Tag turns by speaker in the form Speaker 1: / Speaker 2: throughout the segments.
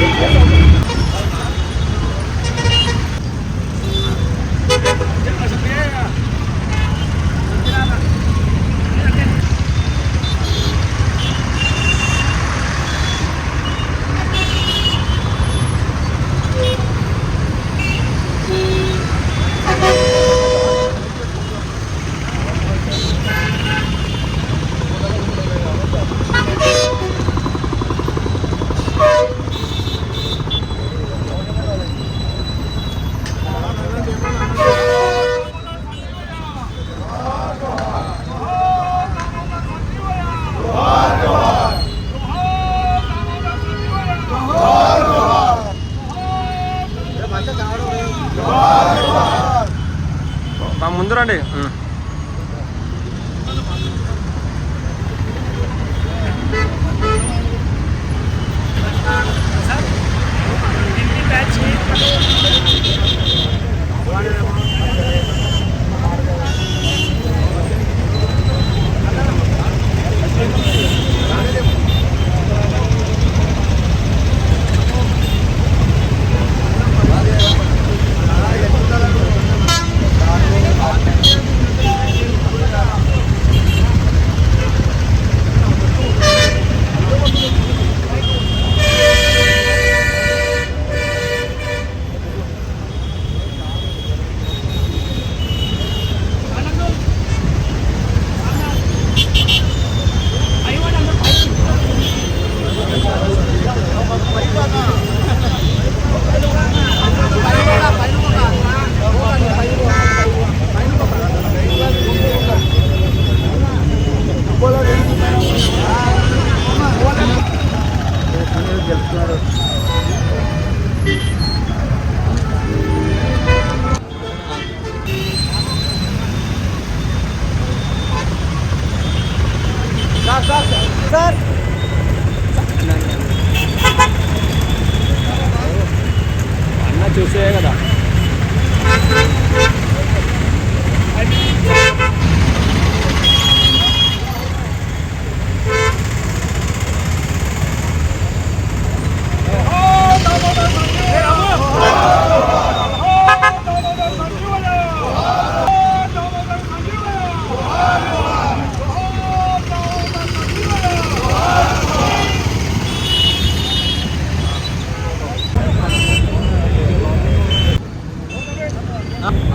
Speaker 1: Thank you. మా ముందు sir. అన్న చూసే కదా.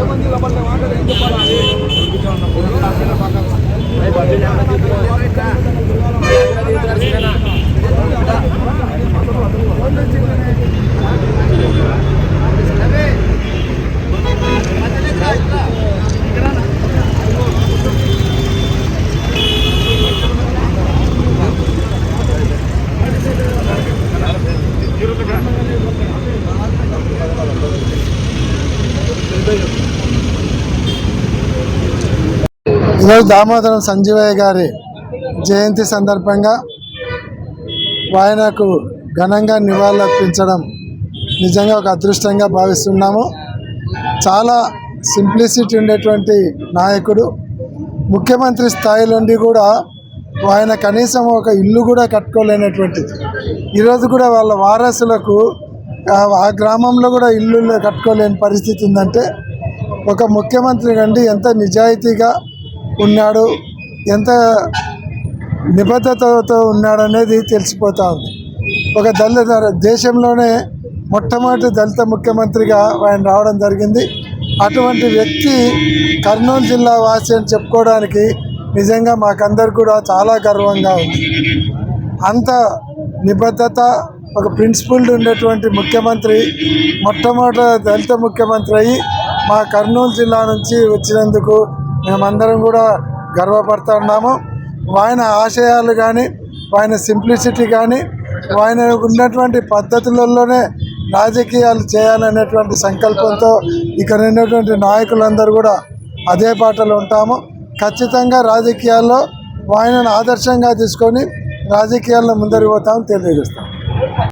Speaker 2: ఏమంది లోపల మాటలు ఏం చెప్పాలి
Speaker 3: ఈరోజు దామోదరం సంజీవయ్య గారి జయంతి సందర్భంగా ఆయనకు ఘనంగా నివాళులర్పించడం నిజంగా ఒక అదృష్టంగా భావిస్తున్నాము. చాలా సింప్లిసిటీ ఉండేటువంటి నాయకుడు. ముఖ్యమంత్రి స్థాయి నుండి కూడా ఆయన కనీసం ఒక ఇల్లు కూడా కట్టుకోలేనటువంటిది. ఈరోజు కూడా వాళ్ళ వారసులకు ఆ- గ్రామంలో కూడా ఇల్లు కట్టుకోలేని పరిస్థితి ఉందంటే ఒక ముఖ్యమంత్రి కండి ఎంత నిజాయితీగా ఉన్నాడు ఎంత నిబద్ధతతో ఉన్నాడనేది తెలిసిపోతూ ఉంది. ఒక దళిత దేశంలోనే మొట్టమొదటి దళిత ముఖ్యమంత్రిగా ఆయన రావడం జరిగింది. అటువంటి వ్యక్తి కర్నూలు జిల్లా వాసి అని చెప్పుకోవడానికి నిజంగా మాకందరికి కూడా చాలా గర్వంగా ఉంది. అంత నిబద్ధత ఒక ప్రిన్సిపల్డ్ ఉండేటువంటి ముఖ్యమంత్రి మొట్టమొదట దళిత ముఖ్యమంత్రి అయ్యి మా కర్నూలు జిల్లా నుంచి వచ్చినందుకు మేమందరం కూడా గర్వపడుతున్నాము ఆయన ఆశయాలు కానీ ఆయన సింప్లిసిటీ కానీ ఆయన ఉన్నటువంటి పద్ధతులలోనే రాజకీయాలు చేయాలనేటువంటి సంకల్పంతో ఇక్కడ ఉన్నటువంటి నాయకులందరూ కూడా అదే బాటలో ఉంటాము. ఖచ్చితంగా రాజకీయాల్లో ఆయనను ఆదర్శంగా తీసుకొని రాజకీయాల్లో ముందరికి పోతామని తెలియజేస్తాం.